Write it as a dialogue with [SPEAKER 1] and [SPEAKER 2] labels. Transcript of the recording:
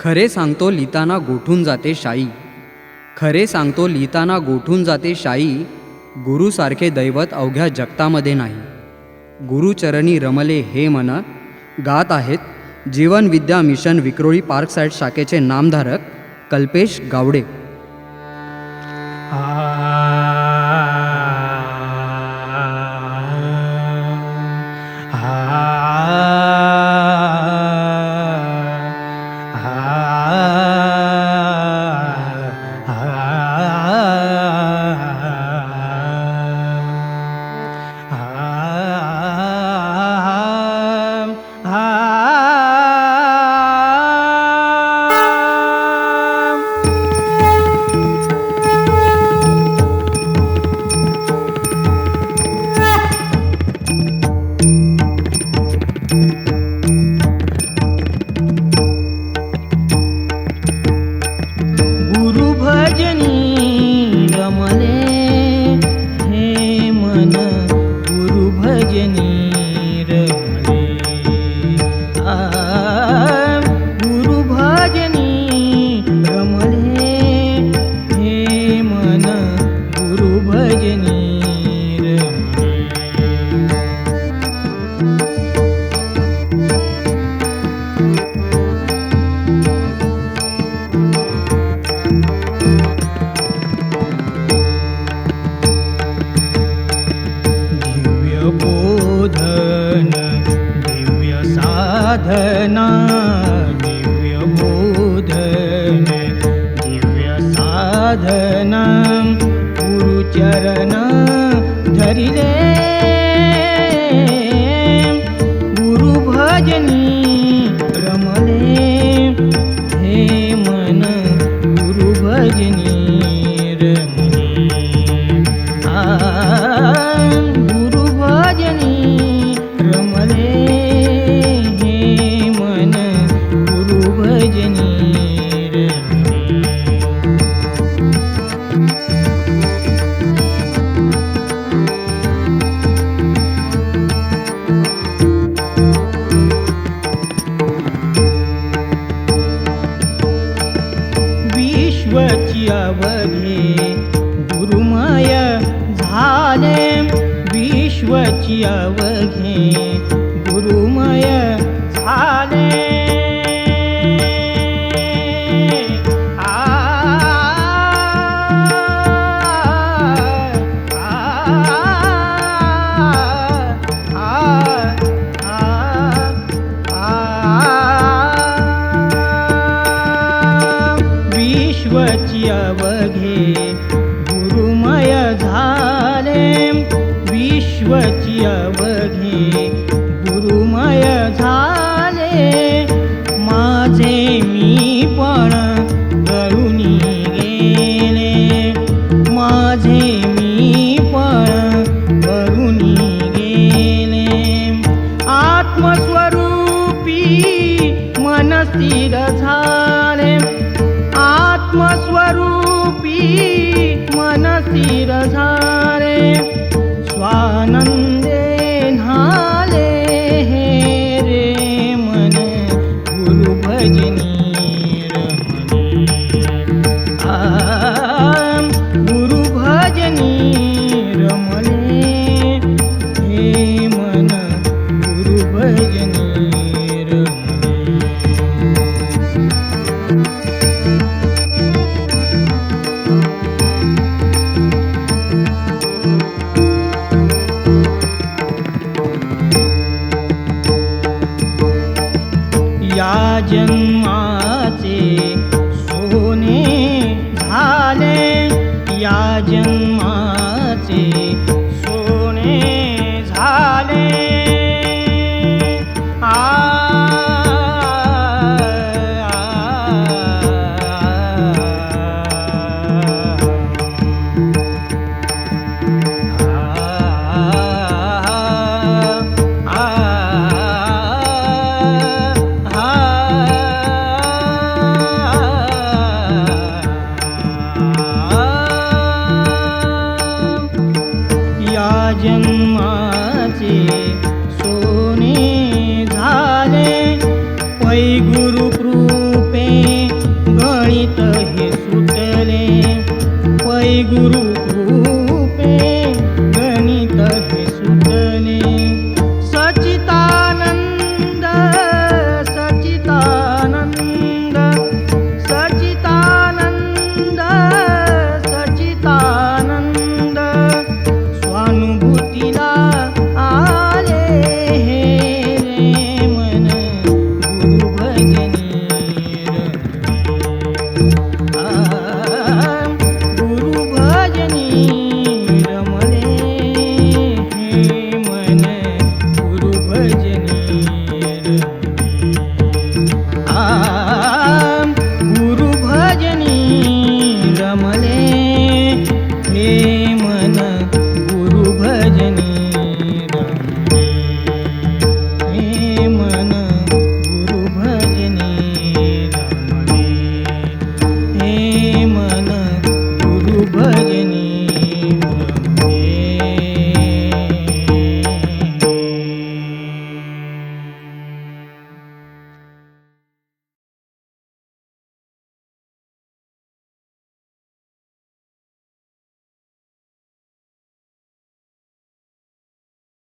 [SPEAKER 1] खरे सांगतो लिहिताना गोठून जाते शाई. खरे सांगतो लिहिताना गोठून जाते शाई गुरुसारखे दैवत अवघ्या जगतामध्ये नाही. गुरुचरणी रमले हे मन गात आहेत Jeevan Vidya mission Vikhroli park side शाखेचे नामधारक कल्पेश गावडे.
[SPEAKER 2] गुरुभजनी रमले साधना विश्वची अवघे गुरुमय झाले. आ, आ, आ, आ, विश्वची अवघे विश्वची अवघे या जन्माचे सोने झाले. या जन्माचे